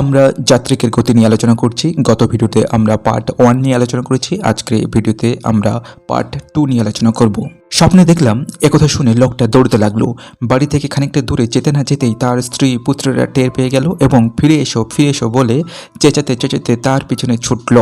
আমরা যাত্রিকের গতি নিয়ে আলোচনা করছি। গত ভিডিওতে আমরা পার্ট ওয়ান নিয়ে আলোচনা করেছি। আজকের এই ভিডিওতে আমরা পার্ট টু নিয়ে আলোচনা করব। স্বপ্নে দেখলাম, একথা শুনে লোকটা দৌড়তে লাগল। বাড়ি থেকে খানিকটা দূরে যেতে না যেতেই তার স্ত্রী পুত্ররা টের পেয়ে গেল এবং ফিরে এসো ফিরে এসো বলে চেঁচাতে চেঁচাতে তার পিছনে ছুটল।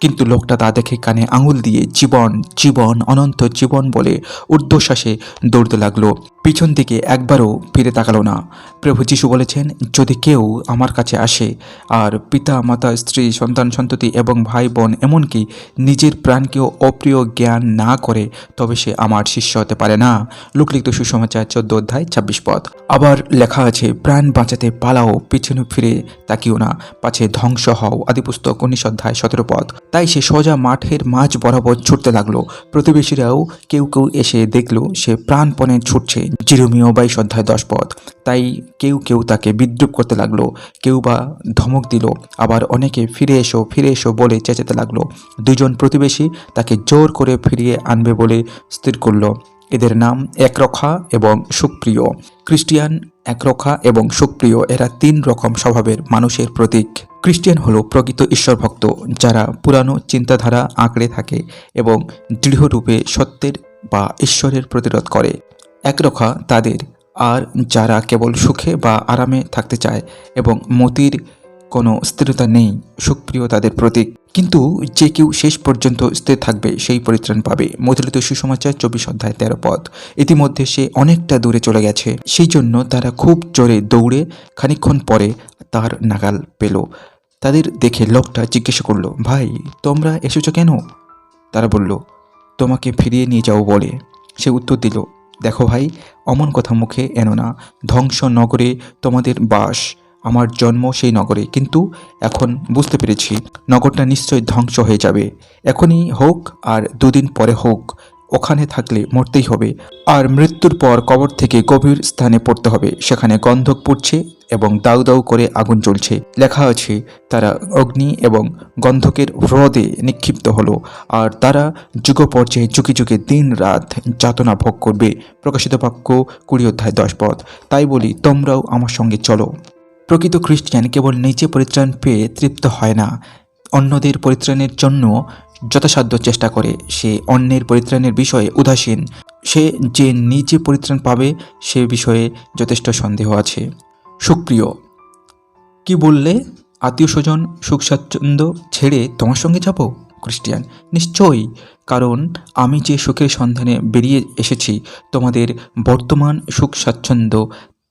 কিন্তু লোকটা তা দেখে কানে আঙুল দিয়ে, জীবন জীবন, অনন্ত জীবন বলে ঊর্ধ্বশ্বাসে দৌড়তে লাগল। পিছন দিকে একবারও ফিরে তাকালো না। প্রভু যিশু বলেছেন, যদি কেউ আমার কাছে আসে, আর পিতা, মাতা, স্ত্রী, সন্তান, সন্ততি এবং ভাই, বোন এমনকি নিজের প্রাণকেও অপ্রিয় জ্ঞান না করে, তবে সে আমার শিষ্য হতে পারে না। লোকলিখিত সুসমাচার চোদ্দ অধ্যায় ছাব্বিশ পদ। আবার লেখা আছে, প্রাণ বাঁচাতে পালাও, পিছনে ফিরে তাকিও না, পাছে ধ্বংস হও। আদিপুস্তক উনিশ অধ্যায় সতেরো পদ। তাই সে সোজা মাঠের মাঝ বরাবর ছুটতে লাগল। প্রতিবেশীরাও কেউ কেউ এসে দেখল, সে প্রাণপণে ছুটছে। জিরোমিও বাইশ অধ্যায় দশ তাই কেউ কেউ তাকে বিদ্রুপ করতে লাগল, কেউ বা ধমক দিল, আবার অনেকে ফিরে এসো ফিরে এসো বলে চেঁচাতে লাগল। দুজন প্রতিবেশী তাকে জোর করে ফিরিয়ে আনবে বলে স্থির করল। এদের নাম একরক্ষা এবং সুপ্রিয় খ্রিস্টিয়ান একরক্ষা এবং সুপ্রিয় এরা তিন রকম স্বভাবের মানুষের প্রতীক। খ্রিস্টিয়ান হলো প্রকৃত ঈশ্বরভক্ত, যারা পুরানো চিন্তাধারা আঁকড়ে থাকে এবং দৃঢ়রূপে সত্যের বা ঈশ্বরের প্রতিরোধ করে। একরক্ষা তাদের, আর যারা কেবল সুখে বা আরামে থাকতে চায় এবং মতির কোনো স্থিরতা নেই সুপ্রিয় তাদের প্রতীক। কিন্তু যে কেউ শেষ পর্যন্ত স্থির থাকবে, সেই পরিত্রাণ পাবে। মতিলিত সুসমাচার, চব্বিশ অধ্যায়, তেরো পদ। ইতিমধ্যে সে অনেকটা দূরে চলে গেছে। সেই জন্য তারা খুব জোরে দৌড়ে খানিকক্ষণ পরে তার নাগাল পেল। তাদের দেখে লোকটা জিজ্ঞাসা করল, ভাই, তোমরা এসেছ কেন? তারা বলল, তোমাকে ফিরিয়ে নিয়ে যাও বলে। সে উত্তর দিল দেখো ভাই, অমন কথা মুখে এনো না। ধ্বংস নগরে তোমাদের বাস, আমার জন্ম সেই নগরে। কিন্তু এখন বুঝতে পেরেছি, নগরটা নিশ্চয়ই ধ্বংস হয়ে যাবে। এখনই হোক আর দুদিন পরে হোক ওখানে থাকলে মরতেই হবে। আর মৃত্যুর পর কবর থেকে গভীর স্থানে পড়তে হবে। সেখানে গন্ধক পড়ছে এবং দাউ দাউ করে আগুন জ্বলছে। লেখা আছে, তারা অগ্নি এবং গন্ধকের হ্রদে নিক্ষিপ্ত হলো। আর তারা যুগ পর্যায়ে যুগে যুগে দিন রাত যাতনা ভোগ করবে। প্রকাশিত বাক্য কুড়ি অধ্যায় দশ পদ। তাই বলি, তোমরাও আমার সঙ্গে চলো। প্রকৃত খ্রিস্টান কেবল নিজে পরিত্রাণ পেয়ে তৃপ্ত হয় না। অন্যদের পরিত্রাণের জন্য যথাসাধ্য চেষ্টা করে সে অন্যের পরিত্রাণের বিষয়ে উদাসীন। সে যে নিজে পরিত্রাণ পাবে, সে বিষয়ে যথেষ্ট সন্দেহ আছে। সুপ্রিয়, কি বললে? আত্মীয় স্বজন সুখ স্বাচ্ছন্দ্য ছেড়ে তোমার সঙ্গে যাব? খ্রিস্টিয়ান নিশ্চয়ই, কারণ আমি যে সুখের সন্ধানে বেরিয়ে এসেছি, তোমাদের বর্তমান সুখ স্বাচ্ছন্দ্য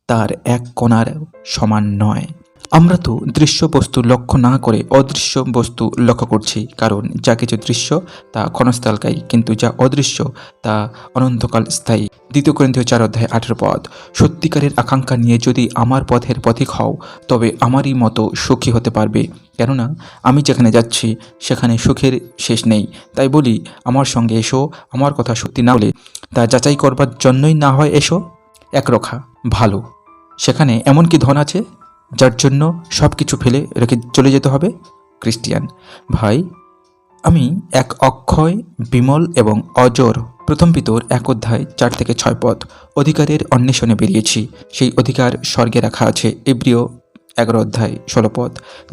তার এক কণার সমান নয়। আমরা তো দৃশ্য বস্তু লক্ষ্য না করে অদৃশ্য বস্তু লক্ষ্য করছি, কারণ যা কিছু দৃশ্য তা ক্ষণস্থালকাই কিন্তু যা অদৃশ্য তা অনন্তকাল স্থায়ী। দ্বিতীয় গ্রন্থীয় চার অধ্যায় আঠেরো পদ। সত্যিকারের আকাঙ্ক্ষা নিয়ে যদি আমার পথের পথিক হও, তবে আমারই মতো সুখী হতে পারবে। কেননা, আমি যেখানে যাচ্ছি, সেখানে সুখের শেষ নেই। তাই বলি, আমার সঙ্গে এসো, আমার কথা সত্যি না হলে তা যাচাই করবার জন্যই না হয় এসো? একরক্ষা ভালো। সেখানে এমন কি ধন আছে? যার জন্য সব কিছু ফেলে রেখে চলে যেতে হবে, ক্রিস্টিয়ান। ভাই, আমি এক অক্ষয়, বিমল এবং অজর প্রথম পিতর এক অধ্যায় চার থেকে ছয় পদ অধিকারের অন্বেষণে বেরিয়েছি। সেই অধিকার স্বর্গে রাখা আছে এব্রিয় এগারো অধ্যায় ষোলো পদ।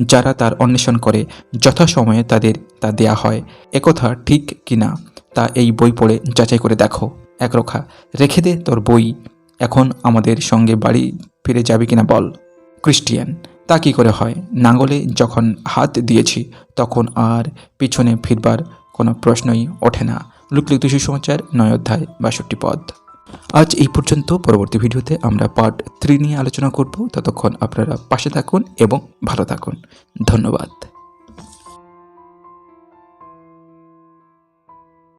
যারা তার অন্বেষণ করে, যথাসময়ে তাদের তা দেয়া হয়। একথা ঠিক কিনা তা এই বই পড়ে যাচাই করে দেখো। একরক্ষা রেখে দে তোর বই, এখন আমাদের সঙ্গে বাড়ি ফিরে যাবে কিনা বল। ক্রিস্টিয়ান তা কী করে হয়? নাঙ্গলে যখন হাত দিয়েছি, তখন আর পিছনে ফিরবার কোনো প্রশ্নই ওঠে না। লুকলিখিত সুসমাচার নয় অধ্যায়, বাষট্টি পদ। আজ এই পর্যন্ত। পরবর্তী ভিডিওতে আমরা পার্ট থ্রি নিয়ে আলোচনা করব। ততক্ষণ আপনারা পাশে থাকুন এবং ভালো থাকুন। ধন্যবাদ।